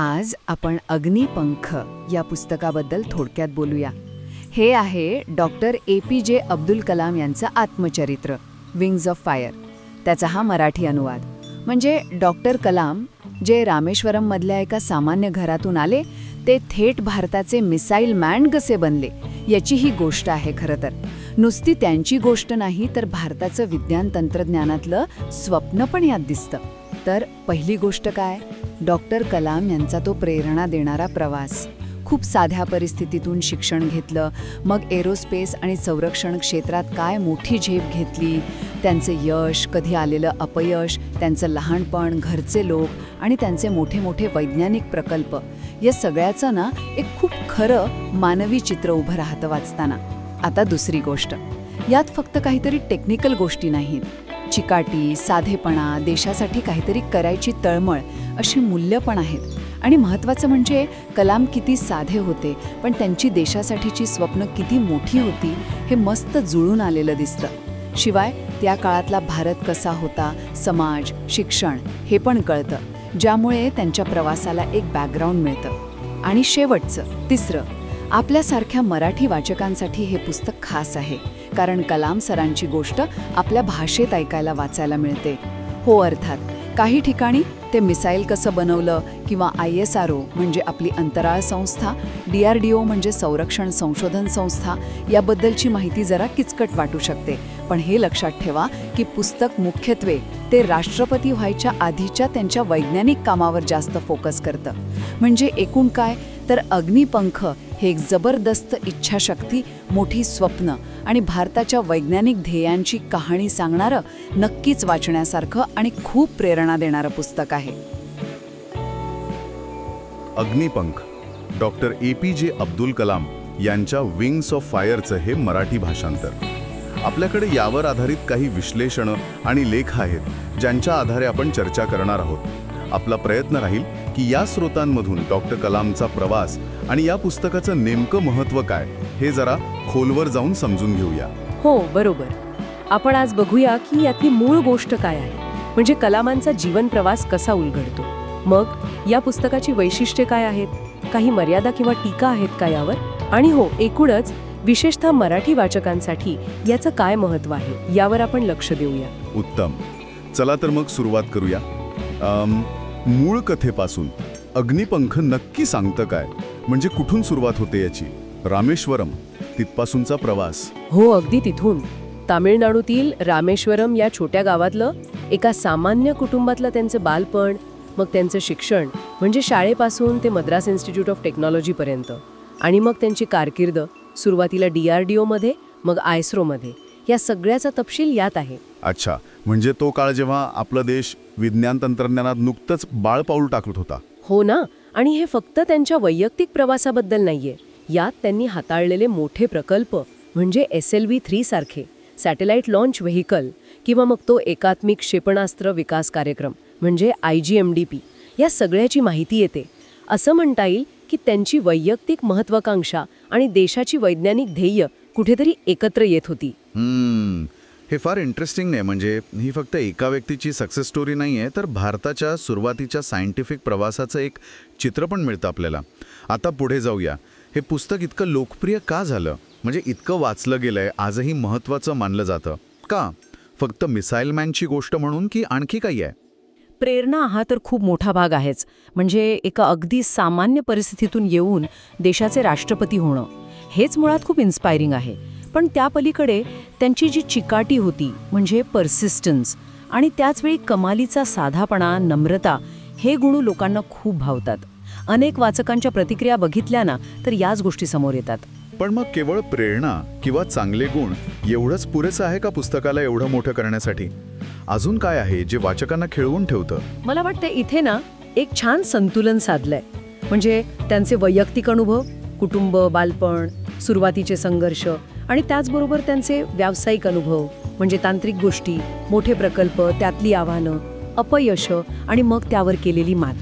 आज आपण अग्निपंख या पुस्तकाबद्दल थोडक्यात बोलूया. हे आहे doctor A P J Abdul Kalam यांचं आत्मचरित्र विंग्ज ऑफ फायर त्याचा हा मराठी अनुवाद. म्हणजे डॉक्टर कलाम जे रामेश्वरममधल्या एका सामान्य घरातून आले ते थेट भारताचे मिसाईल मॅन कसे बनले याची ही गोष्ट आहे खरं तर. नुसती त्यांची गोष्ट नाही तर भारताचं विज्ञान तंत्रज्ञानातलं स्वप्न पण यात दिसतं. तर पहिली गोष्ट काय? डॉक्टर कलाम यांचा तो प्रेरणा देणारा प्रवास. खूप साध्या परिस्थितीतून शिक्षण घेतलं. मग एरोस्पेस आणि संरक्षण क्षेत्रात काय मोठी झेप घेतली? त्यांचे यश कधी आलेलं अपयश त्यांचं लहानपण घरचे लोक आणि त्यांचे मोठे मोठे वैज्ञानिक प्रकल्प. या सगळ्याचं ना एक खूप खरं मानवी चित्र उभं राहतं वाचताना. आता दुसरी गोष्ट. यात फक्त काहीतरी टेक्निकल गोष्टी नाहीत. चिकाटी साधेपणा देशासाठी काहीतरी करायची तळमळ अशी मूल्य पण आहेत. आणि महत्त्वाचं म्हणजे कलाम किती साधे होते पण त्यांची देशासाठीची स्वप्न किती मोठी होती हे मस्त जुळून आलेलं दिसतं. शिवाय त्या काळातला भारत कसा होता समाज शिक्षण हे पण कळतं. ज्यामुळे त्यांच्या प्रवासाला एक बॅकग्राऊंड मिळतं. आणि शेवटचं तिसरं आपल्यासारख्या मराठी वाचकांसाठी हे पुस्तक खास आहे. कारण कलाम सरांची गोष्ट आपल्या भाषेत ऐकायला वाचायला मिळते. हो अर्थात काही ठिकाणी ते मिसाईल कसं बनवलं किंवा आय एस आर ओ म्हणजे आपली अंतराळ संस्था डी आर डी ओ म्हणजे संरक्षण संशोधन संस्था याबद्दलची माहिती जरा किचकट वाटू शकते. पण हे लक्षात ठेवा की पुस्तक मुख्यत्वे ते राष्ट्रपती व्हायच्या आधीच्या त्यांच्या वैज्ञानिक कामावर जास्त फोकस करतं. म्हणजे एकूण काय? तर अग्निपंख हे एक जबरदस्त इच्छाशक्ती मोठी स्वप्न आणि भारताच्या वैज्ञानिक ध्येयांची कहाणी सांगणारं नक्कीच वाचण्यासारखं आणि खूप प्रेरणा देणारं पुस्तक आहे. Agnipankh doctor A P J Abdul Kalam यांच्या विंग्स ऑफ फायरचं हे मराठी भाषांतर. आपल्याकडे यावर आधारित काही विश्लेषणं आणि लेख आहेत ज्यांच्या आधारे आपण चर्चा करणार आहोत. आपला प्रयत्न राहील की या स्रोतांमधून डॉक्टर कलामचा प्रवास आणि या पुस्तकाचं नेमकं महत्त्व काय हे जरा खोलवर जाऊन समजून घेऊया. हो बरोबर. आपण आज बघूया की यातली मूळ गोष्ट काय आहे. म्हणजे कलामांचा जीवन प्रवास कसा उलगडतो. मग या पुस्तकाची वैशिष्ट्ये काय आहेत? काही मर्यादा किंवा टीका आहेत का यावर? आणि हो एकूणच विशेषतः मराठी वाचकांसाठी याचं काय महत्त्व आहे यावर आपण लक्ष देऊया. उत्तम. चला तर मग सुरुवात करूया. मूळ कथेपासून अग्निपंख नक्की सांगतं काय? म्हणजे कुठून सुरुवात होते याची? रामेश्वरम तिथपासूनचा प्रवास. हो अगदी तिथून. तामिळनाडूतील रामेश्वरम या छोट्या गावातलं एका सामान्य कुटुंबातलं त्यांचं बालपण मग त्यांचं शिक्षण म्हणजे शाळेपासून ते मद्रास इन्स्टिट्यूट ऑफ टेक्नॉलॉजीपर्यंत. आणि मग त्यांची कारकीर्द सुरुवातीला डी आर डी ओमध्ये मग आयस्रोमध्ये या सगळ्याचा तपशील यात आहे. अच्छा म्हणजे तो काळ जेव्हा आपला देश विज्ञान तंत्रज्ञानात नुकतंच बाळ पाऊल टाकत होता. हो ना आणि हे फक्त त्यांच्या वैयक्तिक प्रवासाबद्दल नाहीये. यात त्यांनी हाताळलेले मोठे प्रकल्प म्हणजे एस एल व्ही थ्री सारखे सॅटेलाइट लॉन्च व्हेकल किंवा मग तो एकात्मिक क्षेपणास्त्र विकास कार्यक्रम म्हणजे I G M D P या सगळ्याची माहिती येते. असं म्हणता येईल की त्यांची वैयक्तिक महत्वाकांक्षा आणि देशाची वैज्ञानिक ध्येय कुठेतरी एकत्र येत होती. हे फार इंटरेस्टिंग आहे म्हणजे ही फक्त एका व्यक्तीची सक्सेस स्टोरी नाही आहे तर भारताच्या सुरुवातीच्या सायंटिफिक प्रवासाचं एक चित्र पण मिळतं आपल्याला. आता पुढे जाऊया. हे पुस्तक इतकं लोकप्रिय का झालं? म्हणजे इतकं वाचलं गेलंय आजही महत्त्वाचं मानलं जातं. का? फक्त मिसाईल मॅनची गोष्ट म्हणून की आणखी काही आहे? प्रेरणा हा तर खूप मोठा भाग आहेच. म्हणजे एका अगदी सामान्य परिस्थितीतून येऊन देशाचे राष्ट्रपती होणं. हेच मुळात खूप इन्स्पायरिंग आहे. पण त्या पलीकडे त्यांची जी चिकाटी होती म्हणजे परसिस्टन्स आणि त्याचवेळी कमालीचा साधापणा नम्रता हे गुण लोकांना खूप भावतात. अनेक वाचकांच्या प्रतिक्रिया बघितल्या ना तर याच गोष्टी समोर येतात. पण मग केवळ प्रेरणा किंवा चांगले गुण एवढंच पुरेसं आहे का पुस्तकाला एवढं मोठं करण्यासाठी? अजून काय आहे जे वाचकांना खेळवून ठेवतं? मला वाटतं इथे ना एक छान संतुलन साधलंय. म्हणजे त्यांचे वैयक्तिक अनुभव कुटुंब बालपण सुरुवातीचे संघर्ष आणि त्याचबरोबर त्यांचे व्यावसायिक अनुभव म्हणजे तांत्रिक गोष्टी मोठे प्रकल्प त्यातली आव्हानं अपयश आणि मग त्यावर केलेली मात.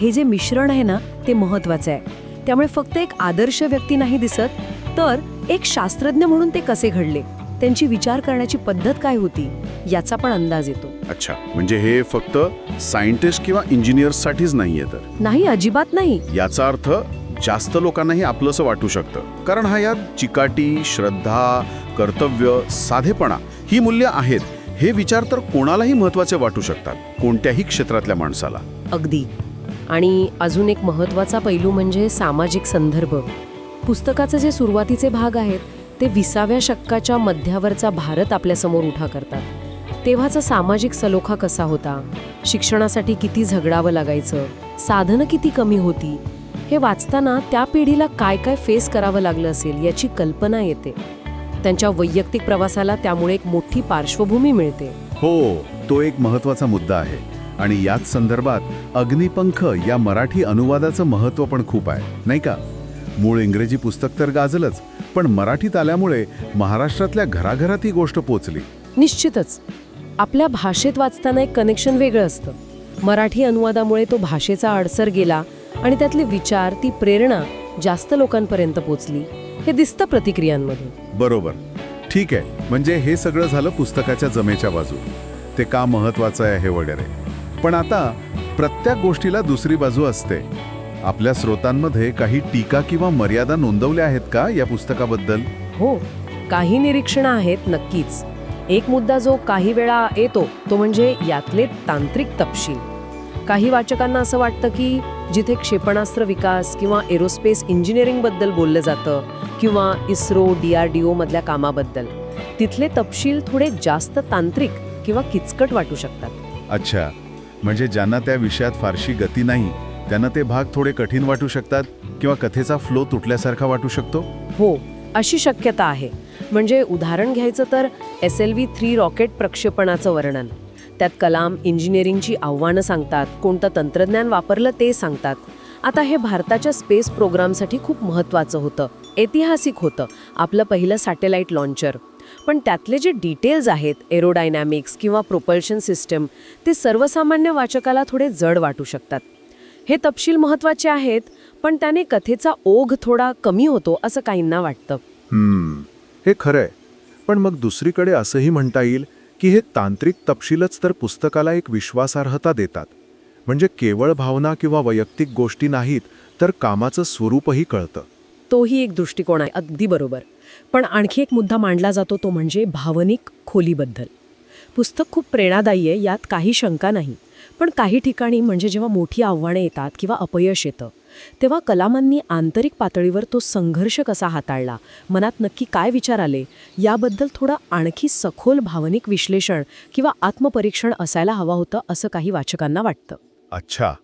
हे जे मिश्रण आहे ना ते महत्वाचं आहे. त्यामुळे फक्त एक आदर्श व्यक्ती नाही दिसत तर एक शास्त्रज्ञ म्हणून ते कसे घडले? त्यांची विचार करण्याची पद्धत काय होती? याचा पण अंदाज येतो. अच्छा म्हणजे हे फक्त सायंटिस्ट किंवा इंजिनियर्ससाठीच नाहीये तर? नाही अजिबात नाही. याचा अर्थ जास्त लोकांनाही आपलंसं वाटू शकतं. कारण हा यात चिकाटी श्रद्धा कर्तव्य साधेपणा ही मूल्य आहेत. हे विचार तर कोणालाही महत्त्वाचे वाटू शकतात कोणत्याही क्षेत्रातल्या माणसाला. अगदी. आणि अजून एक महत्त्वाचा पैलू म्हणजे सामाजिक संदर्भ. पुस्तकाचे जे सुरुवातीचे भाग आहेत ते विसाव्या शतकाच्या मध्यावरचा भारत आपल्यासमोर उठा करतात. तेव्हाचा सामाजिक सलोखा कसा होता? शिक्षणासाठी किती झगडावं लागायचं? साधनं किती कमी होती? हे वाचताना त्या पिढीला काय काय फेस करावं लागलं असेल याची कल्पना येते. त्यांच्या वैयक्तिक प्रवासाला त्यामुळे एक मोठी पार्श्वभूमी मिळते. हो तो एक महत्त्वाचा मुद्दा आहे. आणि याच संदर्भात अग्निपंख या मराठी अनुवादाचं महत्त्व पण खूप आहे नाही का? मूळ इंग्रजी पुस्तक तर गाजलंच पण मराठीत आल्यामुळे महाराष्ट्रातल्या घराघरात ही गोष्ट पोचली. निश्चितच. आपल्या भाषेत वाचताना एक कनेक्शन वेगळं असतं. मराठी अनुवादामुळे तो भाषेचा अडसर गेला आणि त्यातले विचार ती प्रेरणा जास्त लोकांपर्यंत पोचली. हे दिसतं प्रतिक्रियांमधून बरोबर. ठीक आहे. म्हणजे हे सगळं झालं पुस्तकाच्या जमेच्या बाजू. ते का महत्वाचं आहे हे वगैरे. पण आता प्रत्येक गोष्टीला दुसरी बाजू असते. आपल्या स्रोतांमध्ये काही टीका किंवा मर्यादा नोंदवल्या आहेत का या पुस्तकाबद्दल? हो. काही निरीक्षणं आहेत नक्कीच. एक मुद्दा जो काही वेळा येतो तो म्हणजे यातले तांत्रिक तपशील. काही वाचकांना असं वाटतं की जिथे क्षेपणास्त्र विकास किंवा एरोस्पेस इंजिनिअरिंगबद्दल बोललं जातं किंवा इस्रो डी आर डी ओमधल्या कामाबद्दल तिथले तपशील थोडे जास्त तांत्रिक किंवा किचकट वाटू शकतात. अच्छा. म्हणजे ज्यांना त्या विषयात फारशी गती नाही त्यांना ते भाग थोडे कठीण वाटू शकतात किंवा कथेचा फ्लो तुटल्यासारखा वाटू शकतो? हो अशी शक्यता आहे. म्हणजे उदाहरण घ्यायचं तर S L V three rocket प्रक्षेपणाचं वर्णन. त्यात कलाम इंजिनिअरिंगची आव्हानं सांगतात कोणतं तंत्रज्ञान वापरलं ते सांगतात. आता हे भारताच्या स्पेस प्रोग्रामसाठी खूप महत्त्वाचं होतं. ऐतिहासिक होतं आपलं पहिलं सॅटेलाईट लॉन्चर. पण त्यातले जे डिटेल्स आहेत एरोडायनॅमिक्स किंवा प्रोपल्शन सिस्टम ते सर्वसामान्य वाचकाला थोडे जड वाटू शकतात. हे तपशील महत्त्वाचे आहेत पण त्याने कथेचा ओघ थोडा कमी होतो असं काहींना वाटतं. हे खरंय. पण मग दुसरीकडे असंही म्हणता येईल की हे तांत्रिक तपशीलच तर पुस्तकाला एक विश्वासार्हता देतात. म्हणजे केवळ भावना किंवा वैयक्तिक गोष्टी नाहीत तर कामाचं स्वरूपही कळतं. तोही एक दृष्टिकोन आहे अगदी बरोबर. पण आणखी एक मुद्दा मांडला जातो तो म्हणजे भावनिक खोलीबद्दल. पुस्तक खूप प्रेरणादायी आहे यात काही शंका नाही. पण काही ठिकाणी म्हणजे जेव्हा मोठी आव्हाने येतात किंवा अपयश येतं तेव्हा कलामांनी आंतरिक पातळीवर तो संघर्ष कसा हाताळला? मनात नक्की काय विचार आले? याबद्दल थोडं आणखी सखोल भावनिक विश्लेषण किंवा आत्मपरीक्षण असायला हवं होतं असं काही वाचकांना वाटतं. अच्छा.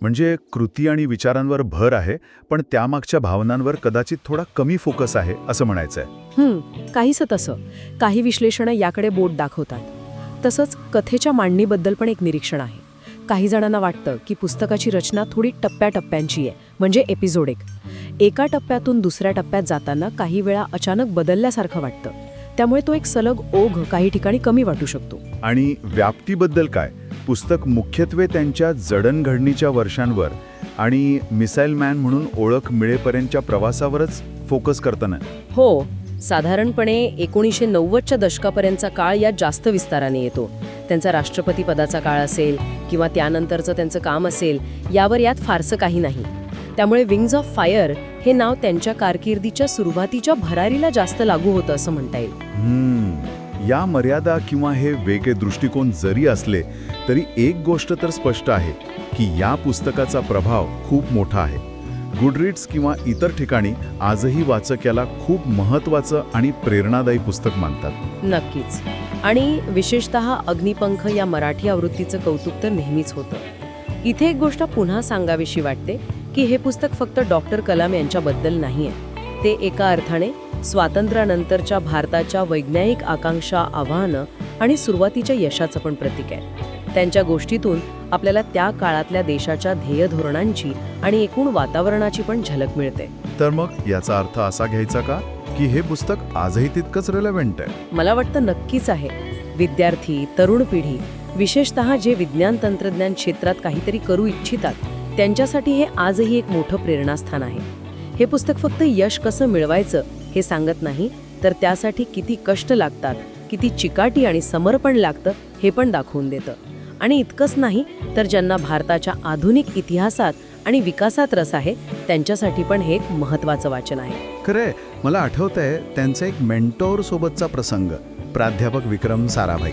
म्हणजे कृती आणि विचारांवर भर आहे पण त्यामागच्या भावनांवर कदाचित थोडा कमी फोकस आहे असं म्हणायचंय. हं, काहीसं तसं. काही विश्लेषणं याकडे बोट दाखवतात. तसंच कथेच्या मांडणीबद्दल पण एक निरीक्षण आहे. काही जणांना वाटतं की पुस्तकाची रचना थोडी टप्प्याटप्प्यांची आहे म्हणजे एपिझोडिक एका टप्प्यातून दुसऱ्या टप्प्यात जाताना काही वेळा अचानक बदलल्यासारखं वाटतं. त्यामुळे तो एक सलग ओघ काही ठिकाणी कमी वाटू शकतो. आणि व्याप्तीबद्दल काय? पुस्तक मुख्यत्वे त्यांच्या जडणघडणीच्या वर्षांवर आणि मिसाईल मॅन म्हणून ओळख मिळेपर्यंतच्या प्रवासावरच फोकस करताना. हो साधारणपणे एकोणीसशे नव्वदच्या दशकापर्यंतचा काळ यात जास्त विस्ताराने येतो. त्यांचा राष्ट्रपती पदाचा काळ असेल किंवा त्यानंतरचं त्यांचं काम असेल यावर यात फारसं काही नाही. त्यामुळे विंग्ज ऑफ फायर हे नाव त्यांच्या कारकिर्दीच्या सुरुवातीच्या भरारीला जास्त लागू होतं असं म्हणता येईल. या मर्यादा किंवा हे वेगळे दृष्टिकोन जरी असले तरी एक गोष्ट तर स्पष्ट आहे की या पुस्तकाचा प्रभाव खूप मोठा आहे. गुडरीड्स किंवा इतर ठिकाणी आजही वाचक याला खूप महत्वाचं आणि प्रेरणादायी पुस्तक मानतात. नक्कीच. आणि विशेषतः अग्निपंख या मराठी आवृत्तीचं कौतुक तर नेहमीच होतं. इथे एक गोष्ट पुन्हा सांगावीशी वाटते की हे पुस्तक फक्त डॉक्टर कलाम यांच्याबद्दल नाही आहे ते एका अर्थाने स्वातंत्र्यानंतरच्या भारताच्या वैज्ञानिक आकांक्षा आव्हानं आणि सुरुवातीच्या यशाचं पण प्रतीक आहे. त्यांच्या गोष्टीतून आपल्याला त्या काळातल्या देशाच्या ध्येय धोरणांची आणि एकूण वातावरणाची पण झलक मिळते. तर मग याचा अर्थ असा घ्यायचा का की हे पुस्तक आजही तितकंच रेलेव्हंट आहे? मला वाटतं नक्कीच आहे. विद्यार्थी तरुण पिढी विशेषतः जे विज्ञान तंत्रज्ञान क्षेत्रात काहीतरी करू इच्छितात त्यांच्यासाठी हे आजही एक मोठं प्रेरणास्थान आहे. हे पुस्तक फक्त यश कसं मिळवायचं हे सांगत नाही तर त्यासाठी किती कष्ट लागतात किती चिकाटी आणि समर्पण लागतं हे पण दाखवून देतं. आणि इतकंच नाही तर ज्यांना भारताच्या आधुनिक इतिहासात आणि विकासात रस आहे त्यांच्यासाठी पण हे एक महत्त्वाचं वाचन आहे. खरंय मला आठवत आहे त्यांचा एक मेंटोर सोबतचा प्रसंग प्राध्यापक विक्रम साराभाई.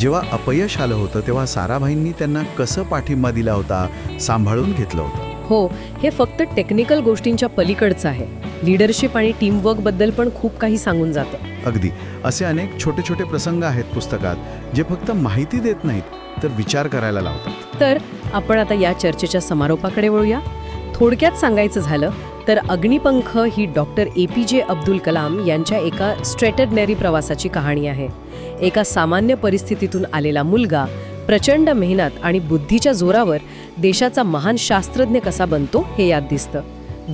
जेव्हा अपयश आलं होतं तेव्हा साराभाईंनी त्यांना कसं पाठिंबा दिला होता सांभाळून घेतलं होतं. हो हे फक्त टेक्निकल गोष्टींच्या पलीकडचं आहे. लिडरशिप आणि टीमवर्कबद्दल पण खूप काही सांगून जातं. अगदी. असे अनेक छोटे छोटे प्रसंग आहेत पुस्तकात जे फक्त माहिती देत नाहीत तर विचार करायला लावतात. तर आपण आता या चर्चेच्या समारोपाकडे वळूया. थोडक्यात सांगायचं झालं तर अग्निपंख ही doctor A P J Abdul Kalam यांच्या एका स्ट्रेटडनरी प्रवासाची कहाणी आहे. एका सामान्य परिस्थितीतून आलेला मुलगा प्रचंड मेहनत आणि बुद्धीच्या जोरावर देशाचा महान शास्त्रज्ञ कसा बनतो हे यात दिसतं.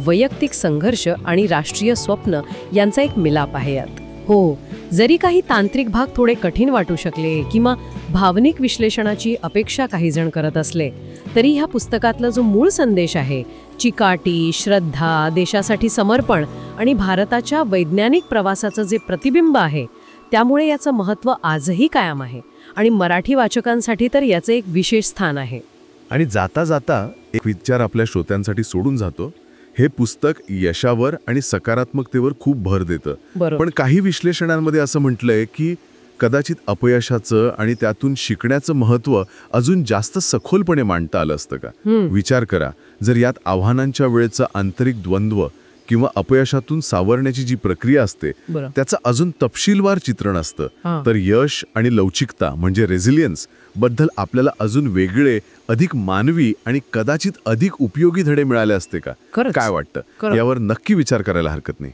वैयक्तिक संघर्ष आणि राष्ट्रीय स्वप्न यांचा एक मिलाप आहे यात. हो जरी काही तांत्रिक भाग थोडे कठीण वाटू शकले किंवा भावनिक विश्लेषणाची अपेक्षा काही जण करत असले तरी ह्या पुस्तकातला जो मूळ संदेश आहे चिकाटी श्रद्धा देशासाठी समर्पण आणि भारताच्या वैज्ञानिक प्रवासाचं जे प्रतिबिंब आहे त्यामुळे याचं महत्त्व आजही कायम आहे आणि मराठी वाचकांसाठी तर याचं एक विशेष स्थान आहे. आणि जाता जाता एक विचार आपल्या श्रोत्यांसाठी सोडून जातो. हे पुस्तक यशावर आणि सकारात्मकतेवर खूप भर देतं. पण काही विश्लेषणांमध्ये असं म्हटलंय की कदाचित अपयशाचं आणि त्यातून शिकण्याचं महत्त्व अजून जास्त सखोलपणे मांडता आलं असतं का? विचार करा. जर यात आव्हानांच्या वेळेचं आंतरिक द्वंद्व किंवा अपयशातून सावरण्याची जी प्रक्रिया असते. त्याचं अजून तपशीलवार चित्रण असतं. तर यश आणि लवचिकता म्हणजे रेझिलियन्सबद्दल आपल्याला अजून वेगळे अधिक मानवी आणि कदाचित अधिक उपयोगी धडे मिळाले असते का. काय वाटतं. यावर नक्की विचार करायला हरकत नाही